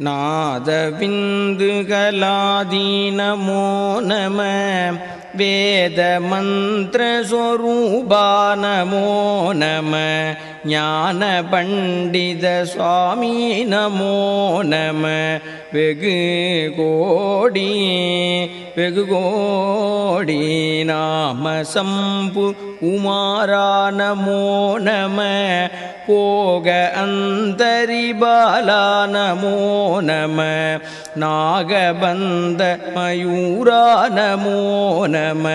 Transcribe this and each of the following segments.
नादविन्दुकलादीनमो नम वेदमन्त्रस्वरूपा नमो नम ஞான பண்டித சுவாமி நமோ நம. வெகு கோடி வெகு கோடி நாம சம்பு குமாரா நமோ நம. போக அந்தரி நமோ நம. நாகபந்த மயூரா நமோ நம.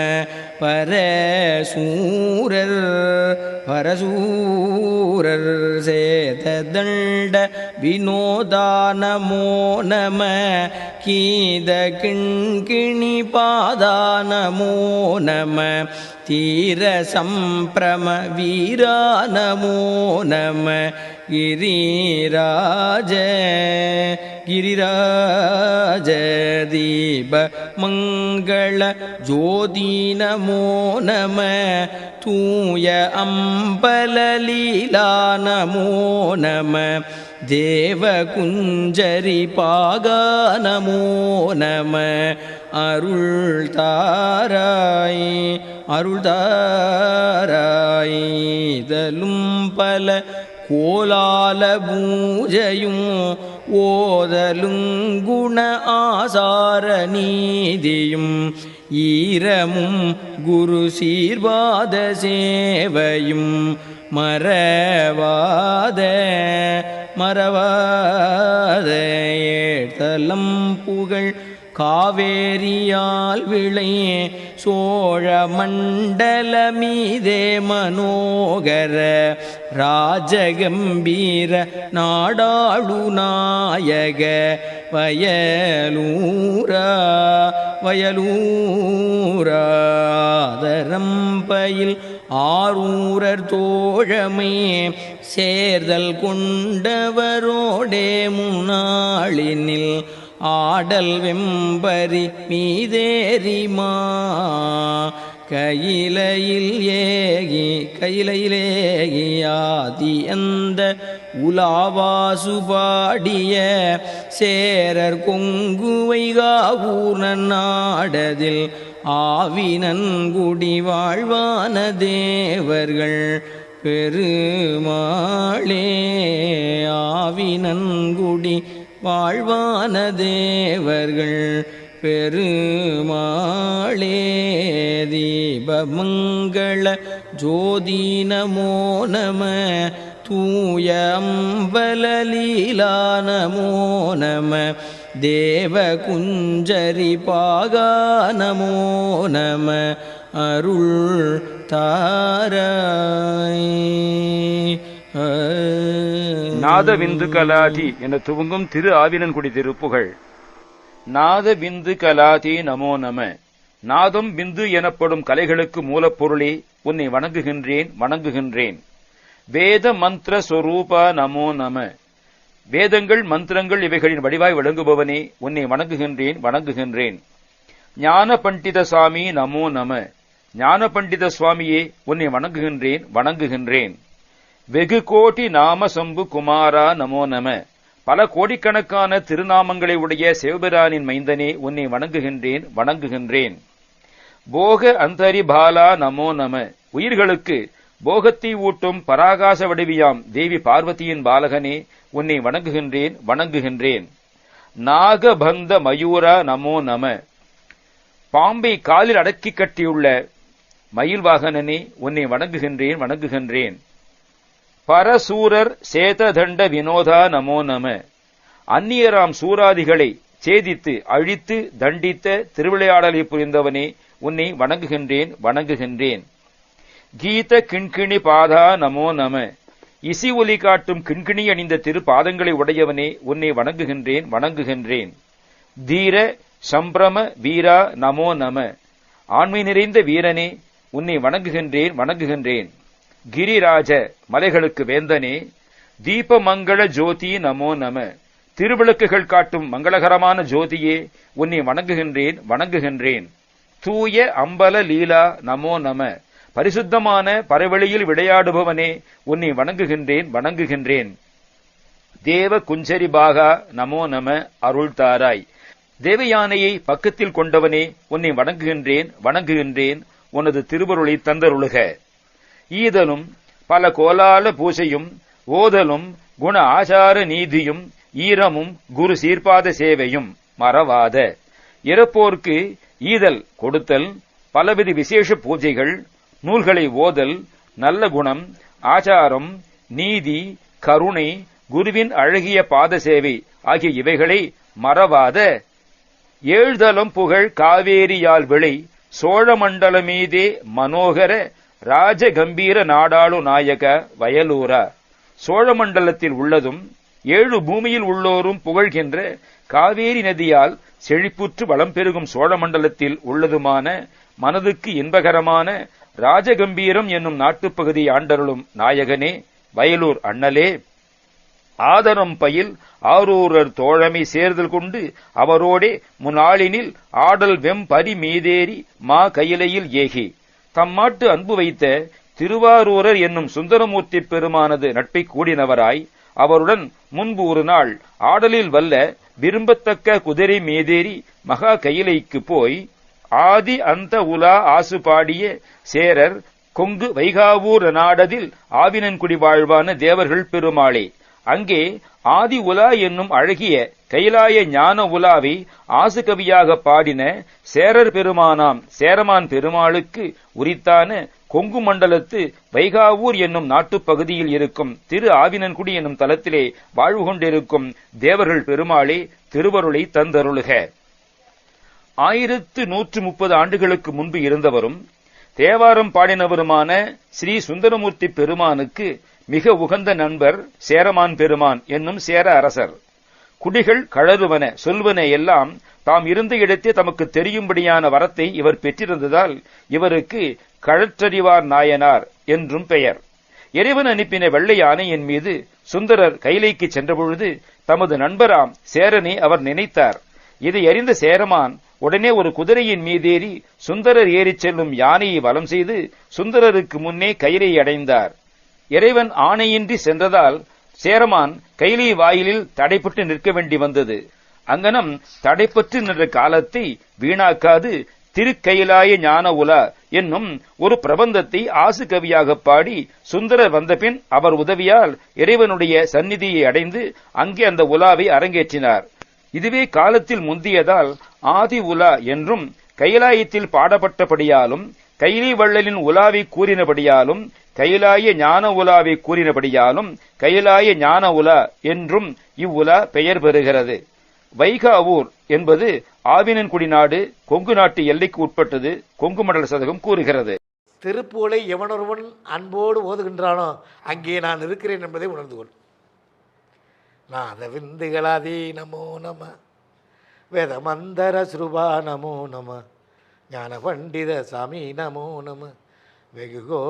பரசூரர் பரசூரர் சேதண்ட வினோதானமோ நம கீத கிண்கிணி பாதானமோ நம தீர சம்பிரம வீரா நமோ நம கிரீராஜ गिरिराज दीप मङ्गल ज्योति नमो नम तूय अम्बललीला नमो नम தேவகுஞ்சரி பாகா நமோ நம அருள் தாராய் அருள் தாராய் இதலும் பல கோலால பூஜையும் ஓதலும் குண ஆசார நீதியும் ஈரமும் குரு சீர்வாத சேவையும் மறவாத மறவாத ஏழ்தலம் புகழ் காவேரியால் விளை சோழ மண்டல மீதே மனோகர ராஜகம்பீர நாடாளு நாயக வயலூரா வயலூராதரம்பயில் ஆரூரர் தோழமை சேர்தல் கொண்டவரோடே முன்னாளினில் ஆடல் வெம்பரி மீதேறிமா. கையிலையில் ஏகி கையிலையிலேகியாதி அந்த உலாவாசுபாடிய சேரர் கொங்குவைகாவூர் நாடதில் ஆவினன்குடி வாழ்வான தேவர்கள் பெருமாளே. ஆவினன்குடி வாழ்வான தேவர்கள் பெருமாளே தீபமங்கள ஜோதி நமோ நம தூய அம்பலலீலா நமோ நம தேவகுஞ்சரி பாகா நமோ நம அருள் தாராய். நாத விந்து கலாதி என துவங்கும் திரு ஆவினன்குடி திருப்புகழ் நாத விந்து கலாதி நமோ நம. நாதம் விந்து எனப்படும் கலைகளுக்கு மூலப்பொருளே உன்னை வணங்குகின்றேன் வணங்குகின்றேன். வேத மந்திர சொரூபா நமோ நம. வேதங்கள் மந்திரங்கள் இவைகளின் வடிவாய் விளங்குபவனே உன்னை வணங்குகின்றேன் வணங்குகின்றேன். ஞான பண்டித சாமி நமோ நம. ஞான பண்டித சுவாமியே உன்னை வணங்குகின்றேன் வணங்குகின்றேன். வெகு கோடி நாம சம்பு குமாரா நமோ நம. பல கோடிக்கணக்கான திருநாமங்களை உடைய சிவபிரானின் மைந்தனே உன்னை வணங்குகின்றேன் வணங்குகின்றேன். போக அந்தரி பாலா நமோ நம. உயிர்களுக்கு போகத்தை ஊட்டும் பராகாச வடிவியாம் தேவி பார்வதியின் பாலகனே உன்னை வணங்குகின்றேன் வணங்குகின்றேன். நாகபந்த மயூரா நமோ நம. பாம்பை காலில் அடக்கி கட்டியுள்ள மயில் வாகனனே உன்னை வணங்குகின்றேன் வணங்குகின்றேன். பரசூரர் சேததண்ட வினோதா நமோ நம. அந்நியராம் சூராதிகளை சேதித்து அழித்து தண்டித்த திருவிளையாடலை புரிந்தவனே உன்னை வணங்குகின்றேன் வணங்குகின்றேன். கீத கிண்கிணி பாதா நமோ நம. இசி ஒலி காட்டும் கிண்கிணி அணிந்த திரு பாதங்களை உடையவனே உன்னை வணங்குகின்றேன் வணங்குகின்றேன். தீர சம்பிரம வீரா நமோ நம. ஆண்மை நிறைந்த வீரனே உன்னை வணங்குகின்றேன் வணங்குகின்றேன். கிரிராஜ மலைகளுக்கு வேந்தனே தீபமங்கள ஜோதி நமோ நம. திருவிளக்குகள் காட்டும் மங்களகரமான ஜோதியே உன்னை வணங்குகின்றேன் வணங்குகின்றேன். தூய அம்பல லீலா நமோ நம. பரிசுத்தமான பரவெளியில் விளையாடுபவனே உன்னை வணங்குகின்றேன் வணங்குகின்றேன். தேவ குஞ்சரி பாகா நமோ நம அருள் தாராய். தேவயானையை பக்கத்தில் கொண்டவனே உன்னை வணங்குகின்றேன் வணங்குகின்றேன். உனது திருவருளை தந்தருளுக. ஈதலும் பல கோலால பூசையும் ஓதலும் குண ஆசார நீதியும் ஈரமும் குரு சீர்பாத சேவையும் மறவாத. இறப்போர்க்கு ஈதல் கொடுத்தல் பலவித விசேஷ பூஜைகள் நூல்களை ஓதல் நல்ல குணம் ஆச்சாரம் நீதி கருணை குருவின் அழகிய பாத சேவை ஆகிய இவைகளை மறவாத. ஏழ்தலம் புகழ் காவேரியால் விளை சோழமண்டலமீதே மனோகர ராஜ கம்பீர நாடாளு நாயக வயலூரா. சோழமண்டலத்தில் உள்ளதும் ஏழு பூமியில் உள்ளோரும் புகழ்கின்ற காவேரி நதியால் செழிப்புற்று வளம் பெருகும் சோழமண்டலத்தில் உள்ளதுமான மனதுக்கு இன்பகரமான ராஜகம்பீரம் என்னும் நாட்டுப்பகுதி ஆண்டருளும் நாயகனே வயலூர் அண்ணலே. ஆதரம் பயில் ஆரூரர் தோழமை சேர்தல் கொண்டு அவரோடே முன்னாளினில் ஆடல் வெம்பரி மீதேறி மா கையிலையில் ஏகி. தம்மாட்டு அன்பு வைத்த திருவாரூரர் என்னும் சுந்தரமூர்த்தி பெருமானது நட்பை கூடினவராய் அவருடன் முன்பு ஒரு நாள் ஆடலில் வல்ல விரும்பத்தக்க குதிரை மேதேறி மகா கையிலைக்கு போய் ஆதி அந்த உலா ஆசு பாடிய சேரர் கொங்கு வைகாவூர் நாடதில் ஆவினன்குடி வாழ்வான தேவர்கள் பெருமாளே அங்கே ஆதி உலா என்னும் அழகிய கைலாய ஞான உலாவை ஆசுகவியாக பாடின சேரர் பெருமானாம் சேரமான் பெருமாளுக்கு உரித்தான கொங்கு மண்டலத்து வைகாவூர் என்னும் நாட்டுப் பகுதியில் இருக்கும் திரு ஆவினன்குடி என்னும் தலத்திலே வாழ்வு கொண்டிருக்கும் தேவர்கள் பெருமாளே திருவருளை தந்தருளுக. ஆயிரத்து நூற்று முப்பது ஆண்டுகளுக்கு முன்பு இருந்தவரும் தேவாரம் பாடினவருமான ஸ்ரீ சுந்தரமூர்த்தி பெருமானுக்கு மிக உகந்த நண்பர் சேரமான் பெருமான் என்னும் சேர அரசர். குடிகள் கழறுவன சொல்வன எல்லாம் தாம் இருந்த இடத்தே தமக்கு தெரியும்படியான வரத்தை இவர் பெற்றிருந்ததால் இவருக்கு கழற்றறிவார் நாயனார் என்றும் பெயர். இறைவன் அனுப்பின வெள்ளை யானையின் மீது சுந்தரர் கைலைக்கு சென்றபொழுது தமது நண்பராம் சேரனை அவர் நினைத்தார். இதை அறிந்த சேரமான் உடனே ஒரு குதிரையின் மீதேறி சுந்தரர் ஏறிச் செல்லும் யானையை வலம் செய்து சுந்தரருக்கு முன்னே கயிறை அடைந்தார். இறைவன் ஆணையின்றி சென்றதால் சேரமான் கைலி வாயிலில் தடைப்பட்டு நிற்க வேண்டி வந்தது. அங்கனம் தடைப்பட்டு நின்ற காலத்தை வீணாக்காது திருக்கயிலாய ஞான உலா என்னும் ஒரு பிரபந்தத்தை ஆசு கவியாக பாடி சுந்தரர் வந்தபின் அவர் உதவியால் இறைவனுடைய சந்நிதியை அடைந்து அங்கே அந்த உலாவை அரங்கேற்றினார். இதுவே காலத்தில் முந்தியதால் ஆதி உலா என்றும் கைலாயத்தில் பாடப்பட்டபடியாலும் கைலி வள்ளலின் உலாவை கூறினபடியாலும் கைலாய ஞான உலாவை கூறினபடியாலும் கைலாய ஞான உலா என்றும் இவ்வுலா பெயர் பெறுகிறது. வைகாவூர் என்பது ஆவினன்குடி நாடு கொங்கு நாட்டு எல்லைக்கு உட்பட்டது கொங்கு மண்டல சதகம் கூறுகிறது. திருப்புகழை எவனொருவன் அன்போடு ஓதுகின்றானோ அங்கே நான் இருக்கிறேன் என்பதை உணர்ந்து கொள். நாத விந்துகளாதி நமோ நம. வேத மந்தர ஸ்ருபா நமோ நம. ஞான பண்டித சாமி நமோ நம. வெகுகோ